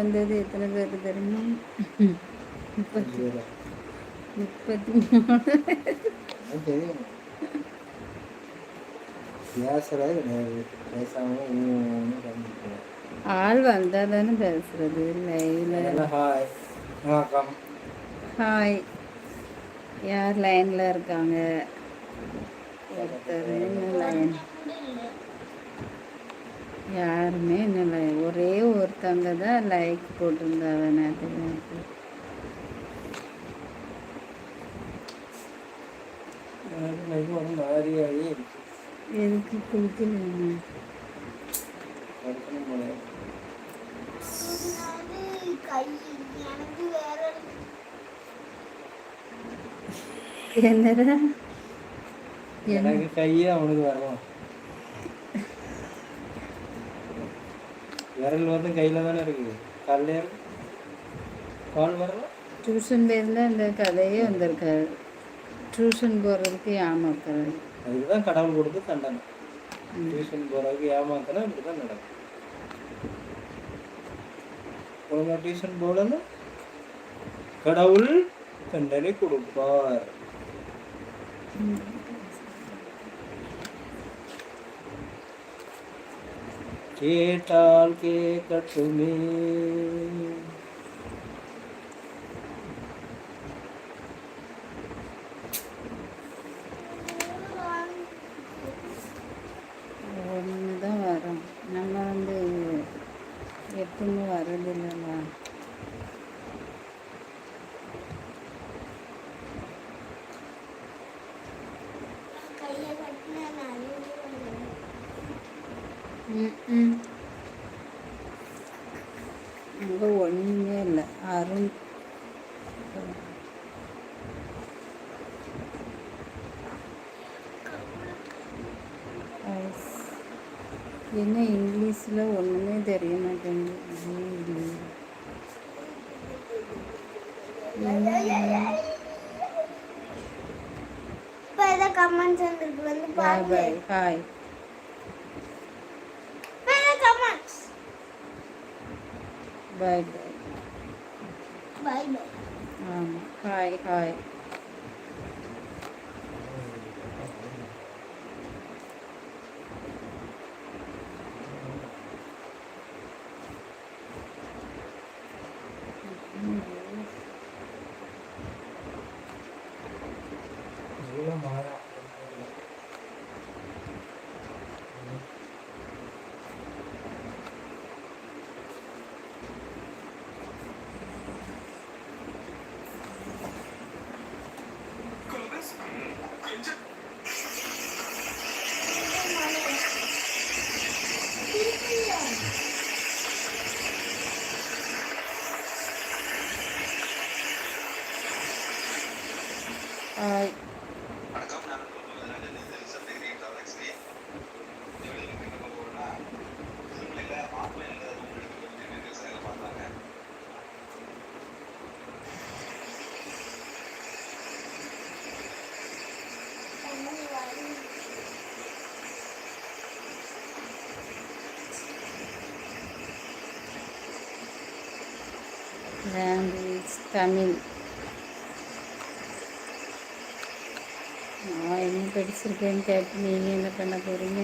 வந்தது. எத்தனை பேர் தெரியுமா? முப்பத்தி. முப்பத்தி மூணு ஆள் வந்தால் தானே பேசுறது. லைவ்ல ஹாய் வணக்கம். ஹாய் யார் லைனில் இருக்காங்க? ஒருத்தர் லைன் யாருமே என்ன ஒரே ஒருத்தவங்க தான் லைக் போட்டிருந்தாங்க நேற்று எனக்கு லைஃப் எதுக்கு குளிக்கல எனக்கு என்னடா? எனக்கு கையே அவனுக்கு வரும் விரல் வந்து கையில தானே இருக்குது? கால்ல கால் வரல? டியூஷன் பேரில் இந்த கதையே வந்திருக்காரு. டியூஷன் போகிறதுக்கு ஏமாத்துறது அதுக்கு தான் கடவுள் கொடுத்து தண்டனை. டியூஷன் போறதுக்கு ஏமாத்தினா இப்படி தான் நடக்கும். ஒழுங்கா டியூஷன் போகலன்னா கடவுள் தண்டனை கொடுப்பார். கேட்டால் கேட்கட்டுமே. ஒன்று தான் வரும் நம்ம வந்து எப்பவுமே வரதில்லை கையை கட்டினா நிறைய ம் அங்கே ஒன்றுமே இல்லை அருண் ஐஸ். என்ன இங்கிலீஷில் ஒன்றுமே தெரிய மாட்டேங்குது. கமெண்ட்ஸ் வந்துருக்கு வந்து பாருங்க. ஹாய் கமெண்ட்ஸ் பை ஆமாம் ஹாய் ஹாய் நல்ல ஹாய் வணக்கம் நான் உங்கள் சப்தகிரி டாலக்ஸ்லி எவ்வளவு நம்ம போகிறோம்னா சிம்லையில் ஆஃப்லைனில் உங்களுக்கு வந்து விவசாயிகள் பார்த்தாங்க லாங்குவேஜ் தமிழ் நான் என்ன படிச்சிருக்கேன்னு கேட்டு நீங்கள் என்ன பண்ண போகிறீங்க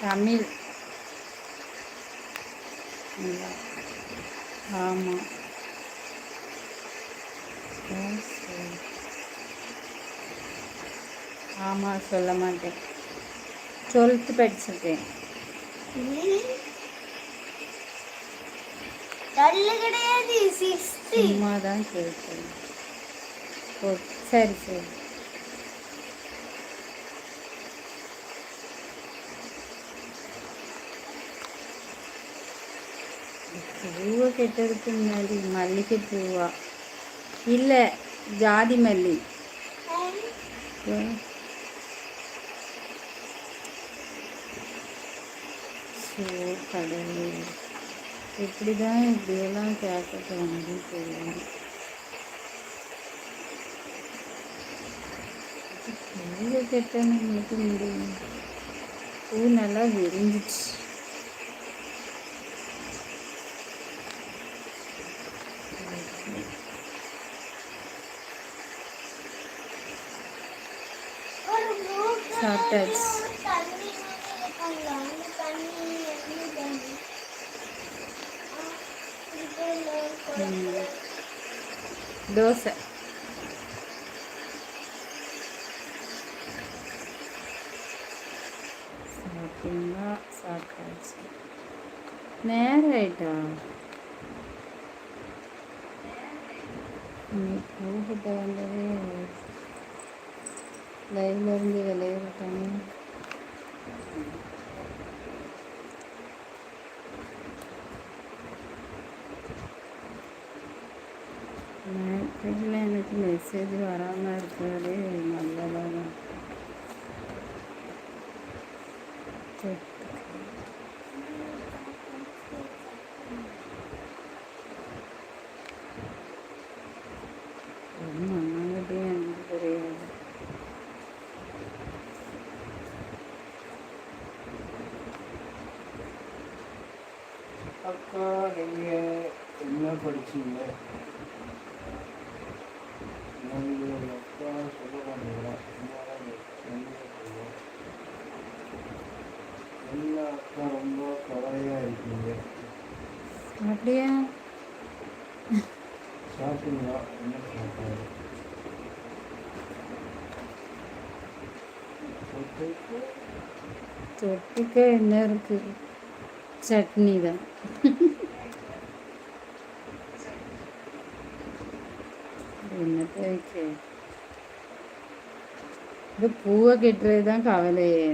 தமிழ். ஆமாம் சரி. ஆமாம் சொல்ல மாட்டேன். டுவெல்த்து படிச்சிருக்கேன். டல்லு கிடையாது சிக்ஸ்த்து சும்மா தான் கேட்குறேன் ஓ சரி சரி. பூவை கெட்டதுக்கு முன்னாடி மல்லிகை பூவா? இல்லை ஜாதி மல்லி. ஸோ கடவுளே. எப்படி தான் இப்படியெல்லாம் கேட்க தோணுது தெரியல பூவை முடியும். பூ நல்லா விரிஞ்சிச்சு. சாப்பிட்டாச்சு ஒரு தண்ணி மாதிரி இருக்காங்க. அந்த தண்ணி என்ன தண்ணி? ஆ, இது இல்லை, ம். தோசை. சாப்பிட்டீங்களா? சாப்பிட்டாச்சு. நேரம் ஆயிட்டா? நீ போகிட்ட வந்ததே லைவ்ல இருந்து எனக்கு மெசேஜ் வராமல் இருக்கிறதே நல்லதாக தான் சரி. எனக்கு தெரியாது அக்கா என்ன படிச்சீங்க அப்படியா. தொட்டுக்கு என்ன இருக்கு? சட்னி தான். என்னத்தை வைக்க? இந்த பூவை கெட்டுறது தான் கவலையே.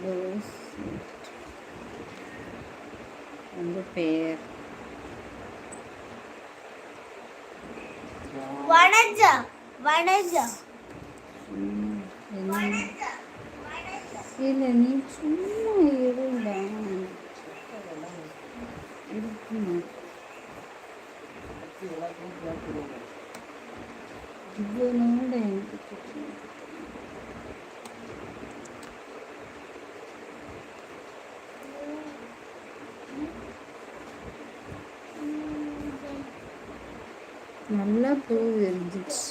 ரோஸ் உங்க பேர் ம், என்ன? இல்லை நீ சும்மா இருக்குமா? எனக்கு நல்லா பூ இருந்துச்சு.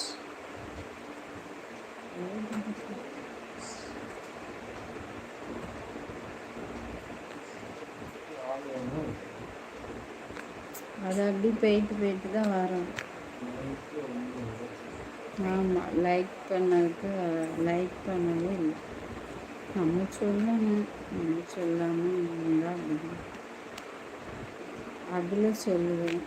அது அப்படி போயிட்டு போயிட்டு தான் வரோம். ஆமாம் லைக் பண்ணதுக்கு லைக் பண்ணவே இல்லை. நம்ம சொல்லணும் நம்ம சொல்லாமல் இருந்தால் அப்படி அதில் சொல்லுவேன்.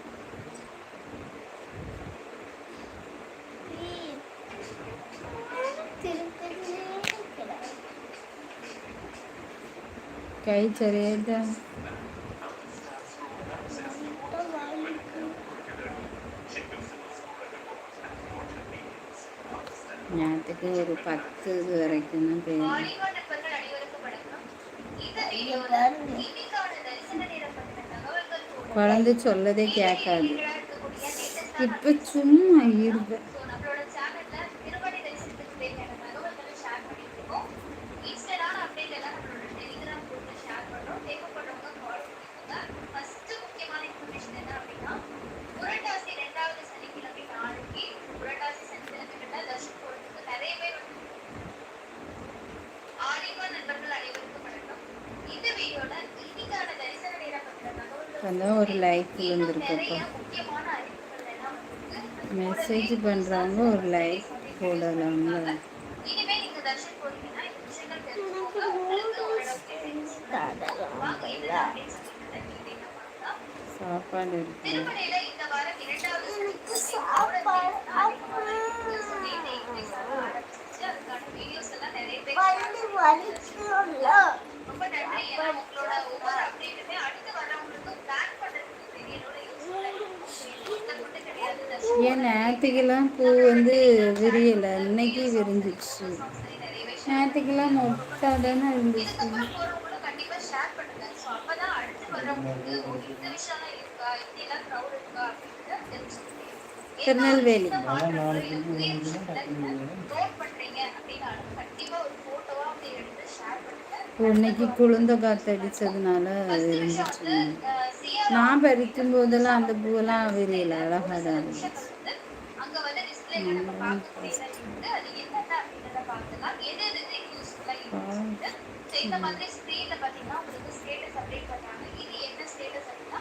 வீடியோல இன்னைக்கான தரிசன நேரம் பற்றின தகவல்கள் போக குழந்தை சொல்லதே கேட்காது இருக்கக்கூடிய latest இப்போ சும்மா இருப்பேன் தகவல்கள் ஒரு லைக் இன்னும் விழுந்திருக்குப்பா மெசேஜ் பண்ணுறவங்க ஒரு லைக் போடலாம்ல சாப்பாடு இருக்கு. ரொம்ப நன்றி. ஏன்னா உங்களோட ஒவ்வொரு அப்டேட்டுமே அடுத்து பிளான் பண்றதுக்கு ஏன் நேற்றுக்கெல்லாம் பூ வந்து விரியலை. இன்னைக்கு விரிஞ்சிச்சு நேற்றுக்கெல்லாம் மொட்டை தானே இருந்துச்சு. திருநெல்வேலி. நோட் பண்றீங்க அப்படின்னாலும் கண்டிப்பா ஒரு போட்டோவா அப்படி எடுத்து ஷேர் பண்ணுங்க. இன்னைக்கு குளிர்ந்த காற்று அடிச்சதுனால அது இருந்துச்சு நான் பறிக்கும் போதெல்லாம் அந்த பூவெல்லாம் விரியல அழகா தான் இருந்துச்சு. வந்து டிஸ்பிளேல நம்ம பார்க்கக்கூடியதா இருக்கு அது என்னென்ன அப்படின்றத பார்த்துக்கலாம் எது எது யூஸ்ஃபுல்லா இருக்கு So, இந்த மாதிரி ஸ்க்ரீன்ல பாத்தீங்கன்னா உங்களுக்கு ஸ்டேட்டஸ் அப்டேட் பண்றாங்க இது என்ன ஸ்டேட்டஸ் அப்படின்னா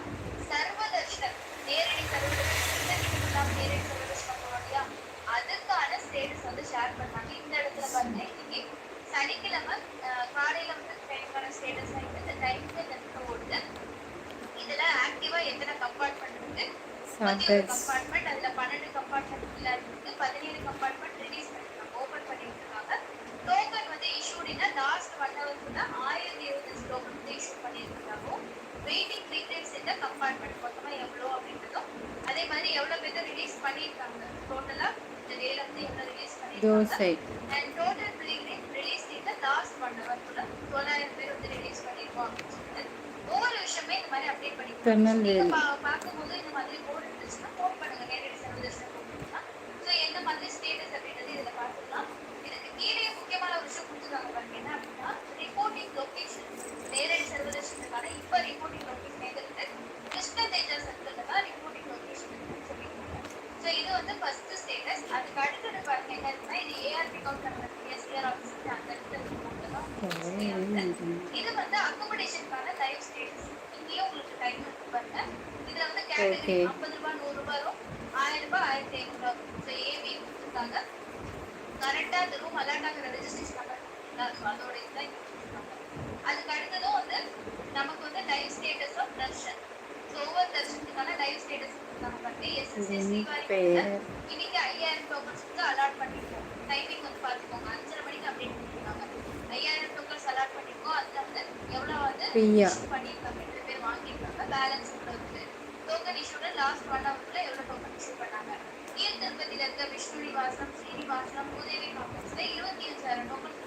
சர்வதர்ஷன் நேரடி சர்வதர்ஷன் நேரடி சர்வதர்ஷன் போறோம் இல்லையா அதுக்கான ஸ்டேட்டஸ் வந்து ஷேர் பண்றாங்க இந்த இடத்துல பாருங்க இன்னைக்கு சனிக்கிழமை அஹ், காலையில வந்து ட்ரெயினுக்கான ஸ்டேட்டஸ் ஆயிட்டு இந்த டைமுக்கு இந்த இடத்துல ஓடுது இதுல ஆக்டிவா எத்தனை கம்பார்ட்மெண்ட் இருக்கு சாப்பிட்டாச்சு. கம்பார்ட்மெண்ட் அதுல பன்னெண்டு கம்பார்ட்மெண்ட் இருக்கு பதினேழு கம்பார்ட்மெண்ட் ரிலீஸ் பண்ணிருக்காங்க. ஓபன் பண்ணிட்டு இருக்காங்க டோக்கன் வந்து இஷ்யூடினா லாஸ்ட் ஒன் ஹவர்க்குள்ள ஆயிரத்தி இருபத்தஞ்சு டோக்கன் வந்து இஷ்யூ பண்ணியிருக்காங்க வெயிட்டிங் டீடைல்ஸ் இந்த கம்பார்ட்மெண்ட் மொத்தமா எவ்வளோ அப்படின்றதும் அதே மாதிரி எவ்வளவு பேர் ரிலீஸ் பண்ணியிருக்காங்க டோட்டலா இந்த டேல வந்து எவ்வளவு ரிலீஸ் பண்ணியிருக்காங்க அண்ட் டோட்டல் பில்லிங் ரிலீஸ் இந்த லாஸ்ட் ஒன் ஹவர்க்குள்ள தொள்ளாயிரம் பேர் வந்து ரிலீஸ் பண்ணியிருக்கோம் அப்படின்னு சொல்லிட்டு ஒவ்வொரு விஷயமே இந்த மாதிரி அப்டேட் பண்ணிருக்கோம் திருநெல்வேலி நீங்க பா- பார்க்கும்போது இந்த மாதிரி போர்டு இருந்துச்சுன்னா ஃபோன் பண்ணுங்க நேரடி சர்வதர்ஷன் போட்டுருந்தா ஸோ எந்த மாதிரி ஸ்டேட்டஸ் அப்படின்றது இதில் பார்த்துக்கலாம் இதுக்கு கீழே முக்கியமான ஒரு விஷயம் கொடுத்துருக்காங்க பாருங்க என்ன அப்படின்னா ரிப்போர்ட்டிங் லொகேஷன் நேரடி சர்வதர்ஷனுக்கான இப்போ ரிப்போர்ட்டிங் லொகேஷன் எது இருக்கு கிருஷ்ண தேஜா சர்க்கிள் தான் ரிப்போர்ட்டிங் லொகேஷன் சொல்லியிருக்காங்க. ஸோ இது வந்து ஃபர்ஸ்ட் ஸ்டேட்டஸ் அதுக்கு அடுத்தது பாருங்க என்ன இருக்குன்னா இது ஏஆர்பி கவுண்டர் எஸ்ஆர் ஆஃபீஸ் அந்த இடத்துல தான் இது வந்து அக்கமடேஷனுக்கான லைவ் ஸ்டேட்டஸ் இங்கேயும் உங்களுக்கு டைம் இருக்கு பாருங்க. இதுல வந்து கேட்டகரி. ஐம்பது ரூபாய் நூறு ரூபாய் வரும் ஆயிரம் ரூபாய் ஆயிரத்தி ஐநூறு ரூபாய் ஸோ ஏபி கொடுத்துருக்காங்க. கரெக்டா அந்த ரூம் அலர்ட் ஆகிற ரெஜிஸ்ட்ரேஷன் நம்பர் அதோட இதுதான் அதுக்கு அடுத்ததும் வந்து நமக்கு வந்து live status of darshan so ஒவ்வொரு தர்ஷனுக்கான லைவ் ஸ்டேட்டஸ் கொடுத்துருக்காங்க பாருங்க எஸ்எஸ்சி இது ஸ்ரீவாரி பேர். இன்னைக்கு ஐயாயிரம் டோக்கன்ஸ் வந்து அலாட் பண்ணிருக்கோம். டைமிங் வந்து பார்த்துக்கோங்க. அஞ்சரை மணிக்கு அப்டேட் பண்ணிருக்காங்க. ஐயாயிரம் டோக்கன்ஸ் அலாட் பண்ணிருக்கோம். அதுல வந்து எவ்வளவு வந்து பண்ணிருக்காங்க எத்தனை பேர் வாங்கியிருக்காங்க பேலன்ஸ் எவ்வளவு இருக்கு டோக்கன் இஷ்யூல லாஸ்ட் ஒன் ஹவர்ல எவ்வளவு டோக்கன் இஷ்யூ பண்ணாங்க. கீழ் திருப்பதியில இருக்க விஷ்ணு நிவாசம் ஸ்ரீனிவாசம் பூதேவி காம்ப்ளெக்ஸ்ல இருபத்தி அஞ்சாயிரம் டோக்கன் வந்து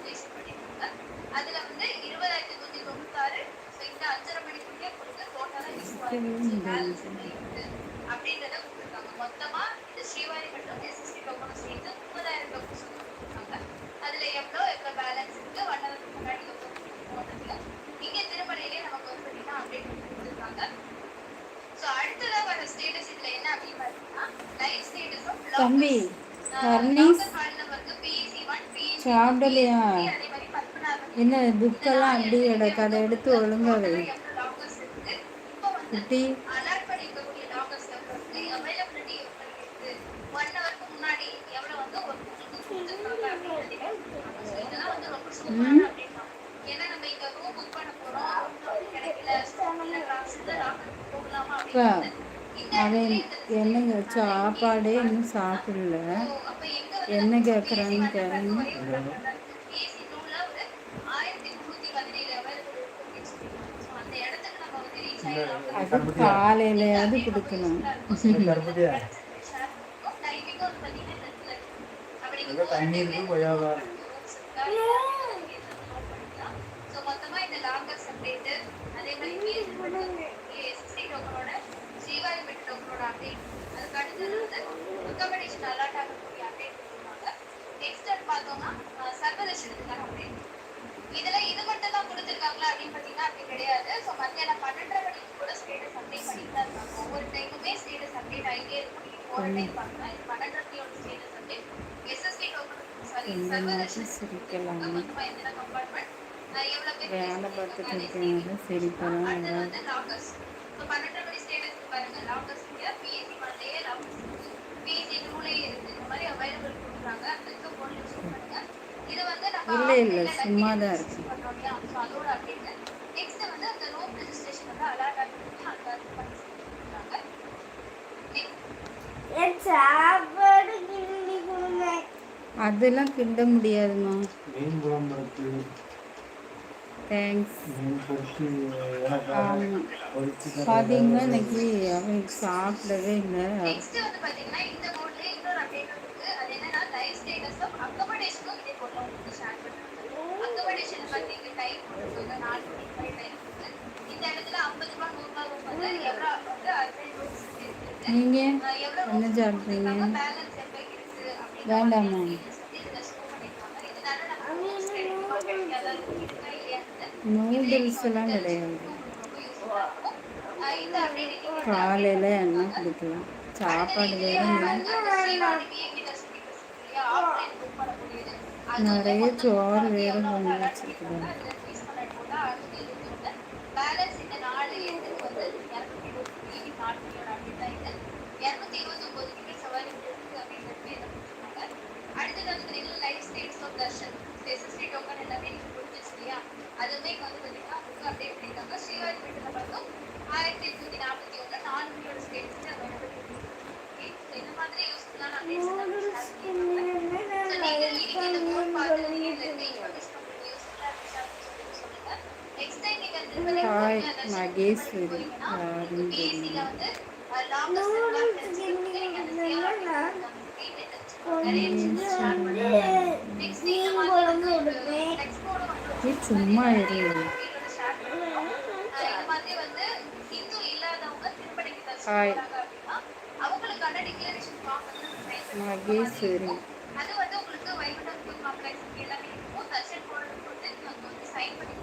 அதுல வந்து இருபதாயிரத்தி நூத்தி தொண்ணூத்தாறு. இந்த அஞ்சரை மணிக்குள்ளே கொடுத்து டோட்டலா பேலன்ஸ் இருக்கு. அப்படின்றத கொடுத்துருக்காங்க. மொத்தமா இந்த ஸ்ரீவாரி மற்றும் எஸ்எஸ்டி டோக்கனும் சேர்த்து முப்பதாயிரம் டோக்கன்ஸ் வந்து கொடுத்துருக்காங்க. அதுல எவ்வளோ எவ்வளோ பேலன்ஸ் இருக்கு? ஒன் ஹவருக்கு முன்னாடி எவ்வளோ இங்க திருமலையிலே நமக்கு வந்து பார்த்தீங்கன்னா அப்டேட் கொடுத்துருக்காங்க. ஸோ அடுத்ததா வர ஸ்டேட்டஸ் இதுல என்ன அப்படின்னு பார்த்தீங்கன்னா லைவ் ஸ்டேட்டஸ் ஆஃப் தம்பி, ஹர்னீஸ், சாப்பிடலையா? என்ன புக்கெல்லாம் அப்படி கிடக்கு. அதை எடுத்து ஒழுங்கா வை. குட்டி. இடத்துல இந்த என்னங்க சாப்பாடே இன்னும் சாப்பிடல. என்ன PSC கேளுங்க. வந்து ஒரே ஒரு number தான் இருக்கு. PSC ரூம்ல ஒரு 1317 available இருக்கு அப்படின்னு சொல்லிருக்காங்க. So, அந்த இடத்துக்கு நம்ம வந்து reach ஆயிடலாம். அது காலையிலயாவது கொடுக்கணும் கருப்பட்டியா Share பண்ணிருக்கோம். Timing வந்து பாத்தீங்கன்னா இந்த இடத்துல இருக்கு. அப்ப நீங்க காலையிலேயாவது கொடுக்கணும். தண்ணீருக்கு கொய்யாவா rooms இருக்கா, இல்ல இங்க இருந்து note பண்ணிக்கலாம். So, மொத்தமா இந்த lockers update, அதே மாதிரி PSC மட்டும் SSC token-ஓட, ஸ்ரீவாரிப்பேட்டை token-ஓட update, அதுக்கு அடுத்தது வந்து accommodation alert ஆகக்கூடிய update கொடுத்திருக்காங்க. Next வந்து பார்த்தோம்னா, அஹ், சர்வதர்ஷனத்துக்கான update. இதுல இது மட்டும் தான் கொடுத்திருக்காங்களா அப்படின்னு பாத்தீங்கன்னா அப்படி கிடையாது ஸோ மத்தியானம் பன்னெண்டரை மணிக்கு கூட ஸ்டேட்டஸ் அப்டேட் பண்ணிட்டு தான் இருக்காங்க ஒவ்வொரு டைமுமே ஸ்டேட்டஸ் அப்டேட் ஆகிட்டே இருக்கும் நீங்க போற டைம் பார்க்கலாம் இது பன்னெண்டரையோட status update SSD token sorry இந்த சர்வதர்ஷன் மாதிரி சிரிக்கலாம் மொத்தமா எத்தனை கம்பார்ட்மெண்ட் எவ்வளவு பேர் வேலை பார்த்துட்டு இருக்கனால சிரிப்பெல்லாம் அடுத்தது வராது வந்து லாக்கர்ஸ் ஸோ பன்னெண்டரை மணி ஸ்டேட்டஸ் பாருங்க லாக்கர்ஸ் இங்க பிஎஸ்சி மண்டையே லாக்கர்ஸ் இருக்கு பிஎஸ்சி ரூலே இருக்கு இந்த மாதிரி அவைலபிள் கொடுக்குறாங்க அந்த இருக்க போன் சிரிக்கலாம் வேலை பார்த்துட்டு வந்து நம்ம இல்லை இல்லை. சும்மா தான் இருக்கு. It's இல்லையா? அதெல்லாம் கிண்ட முடியாதுமா மீன் குழம்பு தேங்க்ஸ் பார்த்தீங்கன்னா இன்னைக்கு அவன் சாப்பிடவே இல்லை. நீங்கள் என்ன சாப்பிட்றீங்க வேண்டாமா நூடுல்ஸ் எல்லாம் கிடையாது. காலையில என்ன கொடுக்கலாம். சாப்பாடு வேறு நிறைய சோறு வேறு பண்ணி வச்சுருக்கிறேன் பேலன்ஸ் இந்த ஈஸ்வரி சும்மா ஹாய் மகேஸ்வரி அது வந்து உங்களுக்கு வைகுண்டம் காம்ப்ளெக்ஸ் எல்லாமே இருக்கும் தர்ஷன் போடுறது வந்து சைன் பண்ணி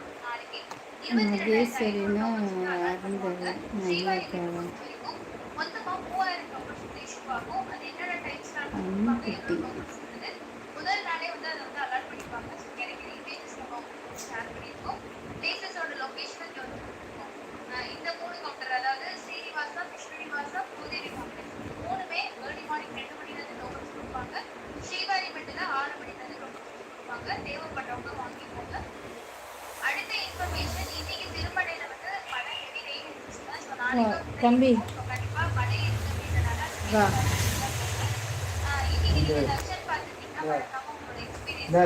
மகேஸ்வரினும் இருந்தது நல்ல அம்முக்குட்டி தம்பி. வா. இந்த